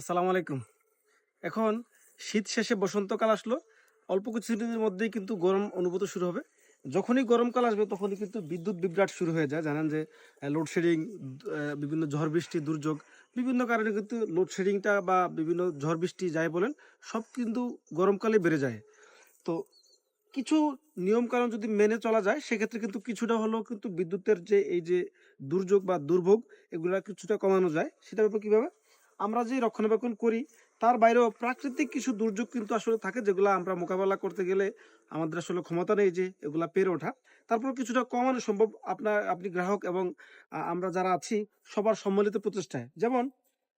আসসালামু আলাইকুম। এখন শীত শেষে বসন্তকাল আসলো। অল্প কিছুদিনের মধ্যেই কিন্তু গরম অনুভূত শুরু হবে। যখনই গরমকাল আসবে তখনই কিন্তু বিদ্যুৎ বিভ্রাট শুরু হয়ে যায়। জানেন যে লোডশেডিং বিভিন্ন ঝড় বৃষ্টি দুর্যোগ, বিভিন্ন কারণে কিন্তু লোডশেডিংটা বা বিভিন্ন ঝড় বৃষ্টি যাই বলেন, সব কিন্তু গরমকালে বেড়ে যায়। তো কিছু নিয়ম কারণ যদি মেনে চলা যায়, সেক্ষেত্রে কিন্তু কিছুটা হলেও কিন্তু বিদ্যুতের যে এই যে দুর্যোগ বা দুর্ভোগ, এগুলা কিছুটা কমানো যায়। সেটার ব্যাপারে কীভাবে? আমরা যে রক্ষণাবেক্ষণ করি, তার বাইরেও প্রাকৃতিক কিছু দুর্যোগ কিন্তু আসলে থাকে যেগুলো আমরা মোকাবেলা করতে গেলে আমাদের আসলে ক্ষমতা নেই যে এগুলা পেরে ওঠা। তারপর কিছুটা কমানো সম্ভব আপনার, আপনি গ্রাহক এবং আমরা যারা আছি, সবার সম্মিলিত প্রচেষ্টায়। যেমন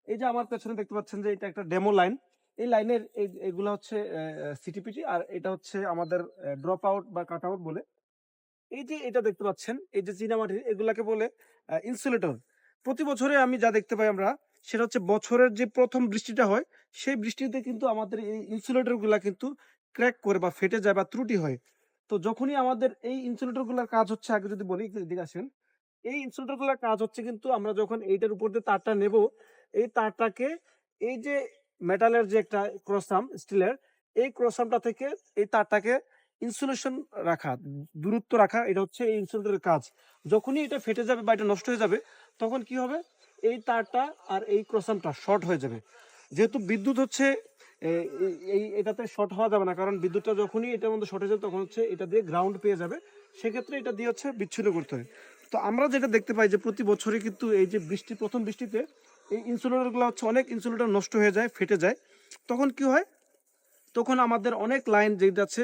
এই যে আমার পেছনে দেখতে পাচ্ছেন যে এটা একটা ডেমো লাইন। এই লাইনের এগুলা হচ্ছে সিটিপিটি আর এটা হচ্ছে আমাদের ড্রপ আউট বা কাট আউট বলে। এই যে এটা দেখতে পাচ্ছেন, এই যে চীনামাটি এগুলাকে বলে ইনসুলেটর প্রতি বছরে আমি যা দেখতে পাই আমরা সেটা হচ্ছে বছরের যে প্রথম বৃষ্টিটা হয়, সেই বৃষ্টিতে কিন্তু আমাদের এই ইনসুলেটরগুলা কিন্তু ক্র্যাক করে বা ফেটে যায় বা ত্রুটি হয়। তো যখনই আমাদের এই ইনসুলেটরগুলার কাজ হচ্ছে, আগে যদি বলি এদিকে আসেন। এই ইনসুলেটরগুলার কাজ হচ্ছে কিন্তু আমরা যখন এইটার উপর দিয়ে তারটা নেব, এই তারটাকে এই যে মেটালের যে একটা ক্রসাম স্টিলের, এই ক্রসামটা থেকে এই তারটাকে ইনসুলেশন রাখা, দূরত্ব রাখা, এটা হচ্ছে এই ইনসুলেটরের কাজ। যখনই এটা ফেটে যাবে বা এটা নষ্ট হয়ে যাবে, তখন কি হবে? এই তারটা আর এই ক্রসামটা শর্ট হয়ে যাবে। যেহেতু বিদ্যুৎ হচ্ছে এই- এটাতে শর্ট হওয়া যাবে না, কারণ বিদ্যুৎটা যখনই এটার মধ্যে শর্ট হয়ে যাবে, তখন হচ্ছে এটা দিয়ে গ্রাউন্ড পেয়ে যাবে। সেক্ষেত্রে এটা দিয়ে হচ্ছে বিচ্ছিন্ন করতে হয়। তো আমরা যেটা দেখতে পাই যে প্রতি বছরই কিন্তু এই যে বৃষ্টি, প্রথম বৃষ্টিতে এই ইনসুলেটরগুলো হচ্ছে অনেক ইনসুলেটর নষ্ট হয়ে যায়, ফেটে যায়। তখন কি হয়? তখন আমাদের অনেক লাইন যেটা আছে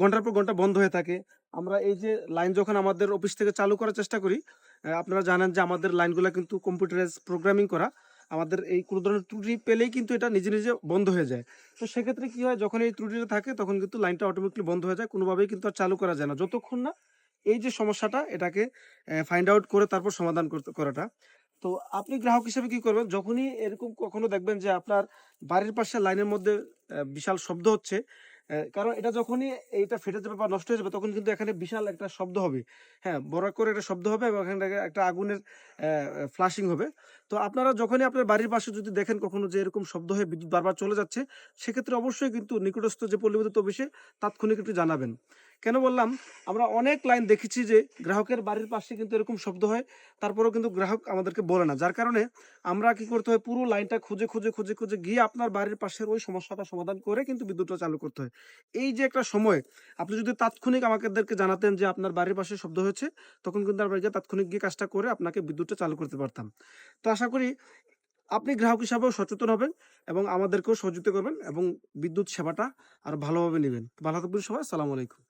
ঘণ্টার পর ঘণ্টা বন্ধ হয়ে থাকে। আমরা এই যে লাইন যখন আমাদের অফিস থেকে চালু করার চেষ্টা করি আপনারা জানেন যে আমাদের লাইনগুলো কিন্তু কম্পিউটারাইজ প্রোগ্রামিং করা, আমাদের এই কোনো ধরনের ত্রুটি পেলেই কিন্তু এটা নিজে নিজে বন্ধ হয়ে যায়। তো সেক্ষেত্রে কি হয়, যখন এই ত্রুটিটা থাকে তখন কিন্তু লাইনটা অটোমেটিকলি বন্ধ হয়ে যায়, কোনোভাবেই কিন্তু আর চালু করা যায় না। যতক্ষণ না এই যে সমস্যাটা এটাকে ফাইন্ড আউট করে তারপর সমাধান করতে, করাটা। তো আপনি গ্রাহক হিসেবে কি করবেন? যখনই এরকম কখনো দেখবেন যে আপনার বাড়ির পাশে লাইনের মধ্যে বিশাল শব্দ হচ্ছে কারণ এটা যখনই এইটা ফেটে যাবে বা নষ্ট হয়ে যাবে, তখন কিন্তু এখানে বিশাল একটা শব্দ হবে। হ্যাঁ বড় করে একটা শব্দ হবে এবং এখানে একটা- আগুনের ফ্লাশিং হবে। তো আপনারা যখনই আপনার বাড়ির পাশে যদি দেখেন কখনো যে এরকম শব্দ হয়ে বিদ্যুৎ বারবার চলে যাচ্ছে, সেক্ষেত্রে অবশ্যই কিন্তু নিকটস্থ যে পল্লী বিদ্যুৎ অফিসে তাৎক্ষণিক একটু জানাবেন। কেন বললাম? আমরা অনেক লাইন দেখেছি যে গ্রাহকের বাড়ির পাশে কিন্তু এরকম শব্দ হয়, তারপরেও কিন্তু গ্রাহক আমাদেরকে বলে না। যার কারণে আমরা কি করতে হয়, পুরো লাইনটা খুঁজে খুঁজে খুঁজে খুঁজে গিয়ে আপনার বাড়ির পাশের ওই সমস্যাটা সমাধান করে কিন্তু বিদ্যুৎটা চালু করতে হয়। এই যে একটা সময়, আপনি যদি তাৎক্ষণিক আমাদেরকে জানাতেন যে আপনার বাড়ির পাশে শব্দ হয়েছে, তখন কিন্তু আমরা গিয়ে তাৎক্ষণিক গিয়ে কাজটা করে আপনাকে বিদ্যুৎটা চালু করতে পারতাম। তো আশা করি আপনি গ্রাহক হিসাবেও সচেতন হবেন এবং আমাদেরকেও সহযোগিতা করবেন এবং বিদ্যুৎ সেবাটা আরও ভালোভাবে নেবেন। ভালো থাকবেন সবাই, আসসালামু আলাইকুম।